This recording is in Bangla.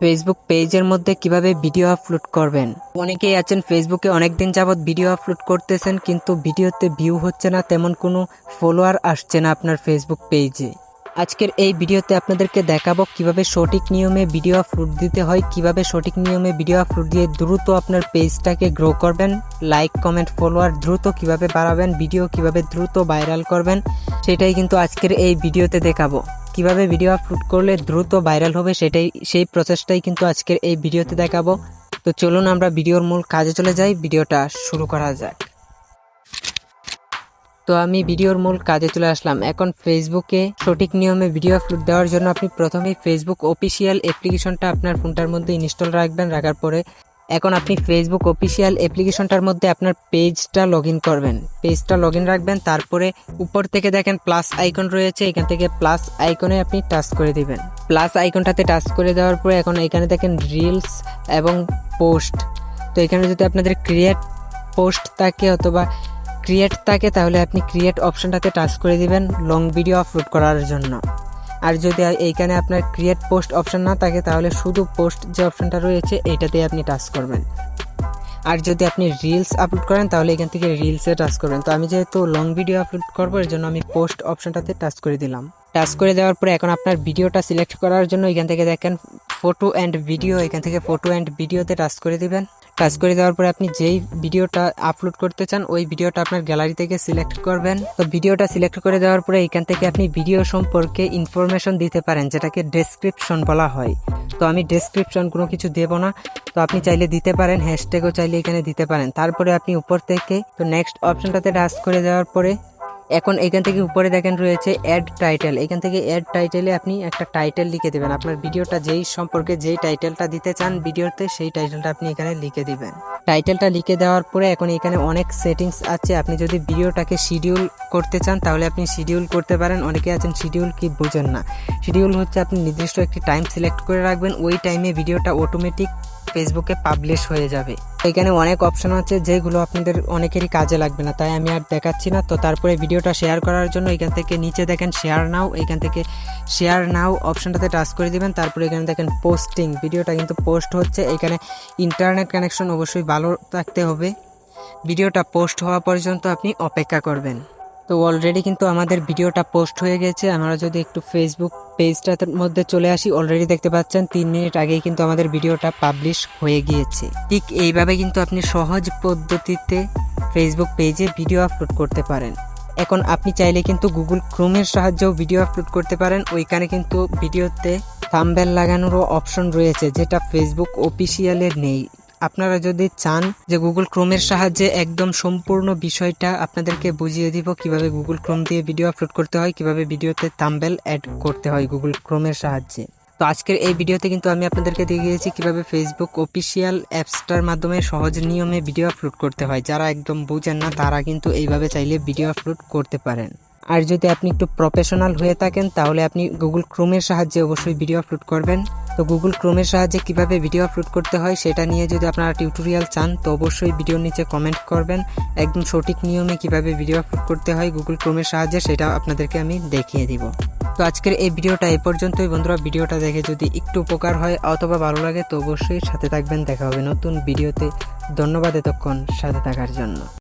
ফেসবুক পেজের মধ্যে কীভাবে ভিডিও আপলোড করবেন? অনেকেই আছেন ফেসবুকে অনেক দিন যাবৎ ভিডিও আপলোড করতেছেন, কিন্তু ভিডিওতে ভিউ হচ্ছে না, তেমন কোনো ফলোয়ার আসছে না আপনার ফেসবুক পেজে আজকের এই ভিডিওতে আপনাদেরকে দেখাবো কীভাবে সঠিক নিয়মে ভিডিও আপলোড দিতে হয়, কীভাবে সঠিক নিয়মে ভিডিও আপলোড দিয়ে দ্রুত আপনার পেজটাকে গ্রো করবেন লাইক কমেন্ট ফলোয়ার দ্রুত কীভাবে বাড়াবেন ভিডিও কীভাবে দ্রুত ভাইরাল করবেন, সেটাই কিন্তু আজকের এই ভিডিওতে দেখাবো। কীভাবে ভিডিও আপলোড করলে দ্রুত ভাইরাল হবে সেটাই, সেই প্রসেসটাই কিন্তু আজকের এই ভিডিওতে দেখাবো। তো চলুন আমরা ভিডিওর মূল কাজে চলে যাই। ভিডিওটা শুরু করা যাক। তো আমি ভিডিওর মূল কাজে চলে আসলাম। এখন ফেসবুকে সঠিক নিয়মে ভিডিও আপলোড দেওয়ার জন্য আপনি প্রথমেই ফেসবুক অফিসিয়াল অ্যাপ্লিকেশনটা আপনার ফোনটার মধ্যে ইনস্টল রাখবেন। রাখার পরে এখন আপনি ফেসবুক অফিসিয়াল অ্যাপ্লিকেশনটার মধ্যে আপনার পেজটা লগ করবেন। পেজটা লগ রাখবেন, তারপরে উপর থেকে দেখেন প্লাস আইকন রয়েছে, এখান থেকে প্লাস আইকনে আপনি টাচ করে দিবেন। প্লাস আইকনটাতে টাচ করে দেওয়ার পরে এখন এখানে দেখেন রিলস এবং পোস্ট তো এখানে যদি আপনাদের ক্রিয়েট পোস্ট থাকে অথবা ক্রিয়েট থাকে, তাহলে আপনি ক্রিয়েট অপশনটাতে টাচ করে দিবেন লং ভিডিও আপলোড করার জন্য। আর যদি এইখানে আপনার ক্রিয়েট পোস্ট অপশন না থাকে, তাহলে শুধু পোস্ট যে অপশনটা রয়েছে এইটাতে আপনি টাচ করবেন। আর যদি আপনি রিলস আপলোড করেন, তাহলে এখান থেকে রিলসে টাচ করবেন। তো আমি যেহেতু লং ভিডিও আপলোড করব, এর জন্য আমি পোস্ট অপশনটাতে টাচ করে দিলাম। টাচ করে দেওয়ার পরে এখন আপনার ভিডিওটা সিলেক্ট করার জন্য এখান থেকে দেখেন ফটো অ্যান্ড ভিডিও এখান থেকে ফটো অ্যান্ড ভিডিওতে টাচ করে দিবেন। টাচ করে দেওয়ার পরে আপনি যেই ভিডিওটা আপলোড করতে চান, ওই ভিডিওটা আপনার গ্যালারি থেকে সিলেক্ট করবেন। তো ভিডিওটা সিলেক্ট করে দেওয়ার পরে এখান থেকে আপনি ভিডিও সম্পর্কে ইনফরমেশন দিতে পারেন, যেটাকে ডেসক্রিপশন বলা হয়। তো আমি ডেসক্রিপশন কোনো কিছু দেব না। তো আপনি চাইলে দিতে পারেন হ্যাশট্যাগও চাইলে এখানে দিতে পারেন। তারপরে আপনি উপর থেকে, তো নেক্সট অপশনটাতে টাচ করে দেওয়ার পরে এখন এখান থেকে উপরে দেখেন রয়েছে অ্যাড টাইটেল এখান থেকে অ্যাড টাইটেলে আপনি একটা টাইটেল লিখে দেবেন। আপনার ভিডিওটা যেই সম্পর্কে যেই টাইটেলটা দিতে চান ভিডিওতে সেই টাইটেলটা আপনি এখানে লিখে দিবেন। টাইটেলটা লিখে দেওয়ার পরে এখন এখানে অনেক সেটিংস আছে। আপনি যদি ভিডিওটাকে শিডিউল করতে চান তাহলে আপনি শিডিউল করতে পারেন। অনেকে আছেন শিডিউল কি বোঝেন না। শিডিউল হচ্ছে আপনি নির্দিষ্ট একটি টাইম সিলেক্ট করে রাখবেন। ওই টাইমে ভিডিওটা অটোমেটিক ফেসবুকে পাবলিশ হয়ে যাবে। এখানে অনেক অপশন আছে যেগুলো আপনাদের অনেকেরই কাজে লাগবে না, তাই আমি আর দেখাচ্ছি না। তো তারপরে ভিডিওটা শেয়ার করার জন্য এখান থেকে নিচে দেখেন শেয়ার নাও এখান থেকে শেয়ার নাও অপশনটাতে টাচ করে দিবেন। তারপরে এখানে দেখেন পোস্টিং ভিডিওটা কিন্তু পোস্ট হচ্ছে। এখানে ইন্টারনেট কানেকশন অবশ্যই ভালো থাকতে হবে। ভিডিওটা পোস্ট হওয়া পর্যন্ত আপনি অপেক্ষা করবেন। তো অলরেডি কিন্তু আমাদের ভিডিওটা পোস্ট হয়ে গেছে। আমরা যদি একটু ফেসবুক পেজটার মধ্যে চলে আসি অলরেডি দেখতে পাচ্ছেন, তিন মিনিট আগেই কিন্তু আমাদের ভিডিওটা পাবলিশ হয়ে গিয়েছে। ঠিক এইভাবে কিন্তু আপনি সহজ পদ্ধতিতে ফেসবুক পেজে ভিডিও আপলোড করতে পারেন। এখন আপনি চাইলে কিন্তু গুগল ক্রোমের সাহায্যেও ভিডিও আপলোড করতে পারেন। ওইখানে কিন্তু ভিডিওতে থাম্বেল লাগানোরও অপশন রয়েছে, যেটা ফেসবুক অফিসিয়ালের নেই। আপনারা যদি চান যে গুগল ক্রোমের সাহায্যে একদম সম্পূর্ণ বিষয়টা আপনাদেরকে বুঝিয়ে দিব, কীভাবে গুগল ক্রোম দিয়ে ভিডিও আপলোড করতে হয়, কীভাবে ভিডিওতে থাম্বেল অ্যাড করতে হয় গুগল ক্রোমের সাহায্যে। তো আজকের এই ভিডিওতে কিন্তু আমি আপনাদেরকে দেখিয়েছি কীভাবে ফেসবুক অফিসিয়াল অ্যাপসটার মাধ্যমে সহজ নিয়মে ভিডিও আপলোড করতে হয়। যারা একদম বুঝেন না, তারা কিন্তু এইভাবে চাইলে ভিডিও আপলোড করতে পারেন। আর যদি আপনি একটু প্রফেশনাল হয়ে থাকেন, তাহলে আপনি গুগল ক্রোমের সাহায্যে অবশ্যই ভিডিও আপলোড করবেন। তো গুগল ক্রোমের সাহায্যে কীভাবে ভিডিও আপলোড করতে হয় সেটা নিয়ে যদি আপনারা টিউটোরিয়াল চান, তো অবশ্যই ভিডিওর নিচে কমেন্ট করবেন। একদম সঠিক নিয়মে কীভাবে ভিডিও আপলোড করতে হয় গুগল ক্রোমের সাহায্যে, সেটা আপনাদেরকে আমি দেখিয়ে দিব। তো আজকের এই ভিডিওটা এই পর্যন্তই বন্ধুরা। ভিডিওটা দেখে যদি একটু উপকার হয় অথবা ভালো লাগে, তো অবশ্যই সাথে থাকবেন। দেখা হবে নতুন ভিডিওতে ধন্যবাদ এতক্ষণ সাথে থাকার জন্য।